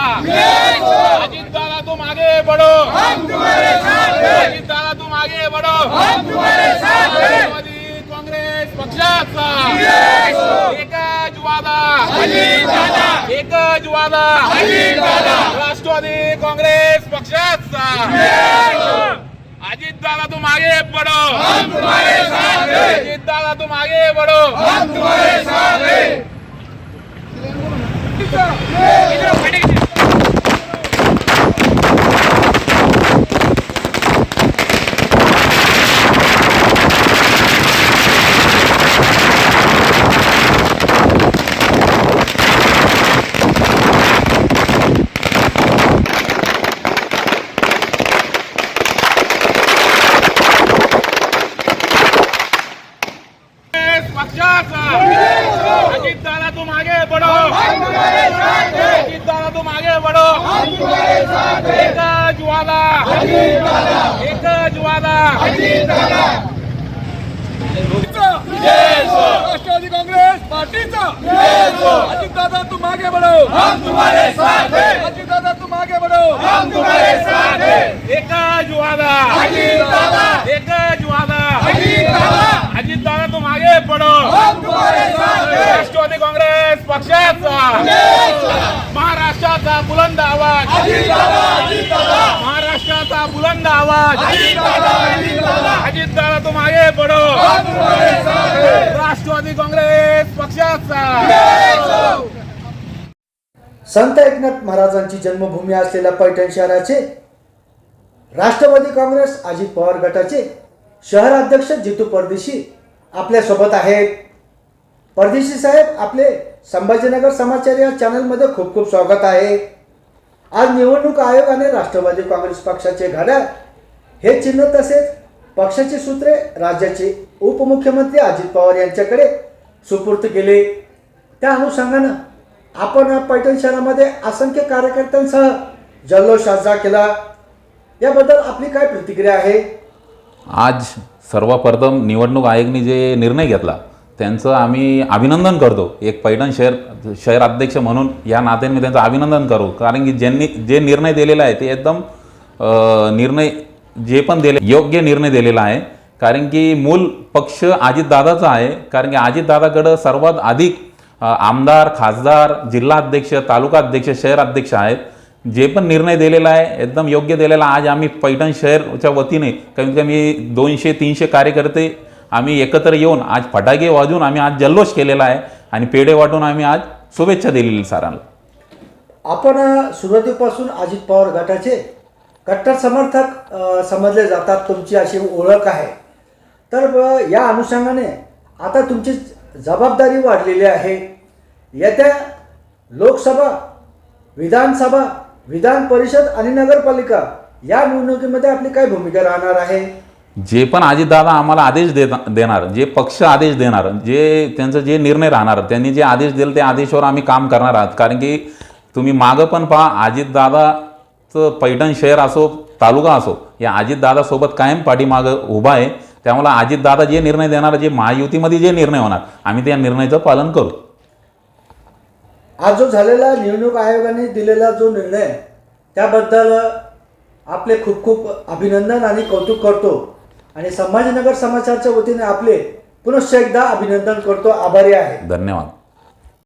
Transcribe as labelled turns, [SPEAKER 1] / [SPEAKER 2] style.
[SPEAKER 1] अजित दादा तुम आगे बढ़ो अजित दादा तुम आगे बढ़ो राष्ट्रवादी काँग्रेस पक्षाचा. एकच वादा. एकच वादा. राष्ट्रवादी काँग्रेस पक्षाचा. अजित दादा तुम आगे बढ़ो अजित दादा तुम आगे बढ़ो काँग्रेस पक्षाचा अजित दादा तुम आगे बढ़ो। अजित दादा तुम आगे बढ़ो। एक वादा एक वादा
[SPEAKER 2] राष्ट्रवादी काँग्रेस पार्टीचा अजित दादा तुम आगे बढ़ो। हम तुम्हारे साथ
[SPEAKER 1] पक्षाचा. महाराष्ट्राचा बुलंद आवाज. महाराष्ट्राचा बुलंद आवाज. अजित दादा तुम आगे पडो. राष्ट्रवादी काँग्रेस पक्षाचा.
[SPEAKER 3] संत एकनाथ महाराजांची जन्मभूमी असलेल्या पैठण शहराचे राष्ट्रवादी काँग्रेस अजित पवार गटाचे शहराध्यक्ष जितू परदेशी आपल्यासोबत आहेत. परदेशी साहेब आपले संभाजीनगर समाचार या चॅनलमध्ये खूप खूप स्वागत आहे. आज निवडणूक आयोगाने राष्ट्रवादी काँग्रेस पक्षाचे घड्याळ हे चिन्ह तसेच पक्षाची सूत्रे राज्याचे उपमुख्यमंत्री अजित पवार यांच्याकडे सुपूर्त केले. त्या अनुषंगानं आपण पैठण शहरामध्ये असंख्य कार्यकर्त्यांसह जल्लोष साजरा केला. याबद्दल आपली काय प्रतिक्रिया आहे?
[SPEAKER 4] आज सर्वप्रथम निवडणूक आयोगाने जे निर्णय घेतला त्यांचं आम्ही अभिनंदन करतो. एक पैठण शहर शहर अध्यक्ष म्हणून या नात्याने मी त्यांचं अभिनंदन करू. कारण की ज्यांनी जे निर्णय दिलेला आहे ते एकदम निर्णय जे पण दिले योग्य निर्णय दिलेला आहे. कारण की मूल पक्ष अजितदादाचा आहे. कारण की अजितदादाकडं सर्वात अधिक आमदार खासदार जिल्हा अध्यक्ष तालुका अध्यक्ष शहर अध्यक्ष आहेत. जे पण निर्णय दिलेला आहे एकदम योग्य दिलेला आज आम्ही पैठण शहरच्या वतीने कमीत कमी दोनशे तीनशे कार्यकर्ते आम्ही एकत्र येऊन आज फटाके वाजवून आम्ही आज जल्लोष केलेला आहे आणि पेढे वाटून आम्ही आज शुभेच्छा दिलेली सरांना.
[SPEAKER 3] आपण सुरुवातीपासून अजित पवार गटाचे कट्टर समर्थक समजले जातात तुमची अशी ओळख आहे. तर या अनुषंगाने आता तुमची जबाबदारी वाढलेली आहे. येत्या लोकसभा विधानसभा विधान परिषद आणि नगरपालिका या निवडणुकीमध्ये आपली काय भूमिका राहणार आहे?
[SPEAKER 4] जे पण अजितदादा आम्हाला आदेश दे देणार जे पक्ष आदेश देणार जे त्यांचं जे निर्णय राहणार त्यांनी जे आदेश दिले त्या आदेशावर आम्ही काम करणार आहात. कारण की तुम्ही मागं पण पहा अजितदादाचं पैठण शहर असो तालुका असो या अजितदादासोबत कायम पाठीमागं उभा आहे. त्यामुळे अजितदादा जे निर्णय देणार जे महायुतीमध्ये जे निर्णय होणार आम्ही त्या निर्णयाचं पालन करू.
[SPEAKER 3] आज जो झालेला निवडणूक आयोगाने दिलेला जो निर्णय त्याबद्दल आपले खूप खूप अभिनंदन आणि कौतुक करतो. आणि संभाजीनगर समाचारच्या वतीने आपले पुनश्च एकदा अभिनंदन करतो. आभारी आहे.
[SPEAKER 4] धन्यवाद.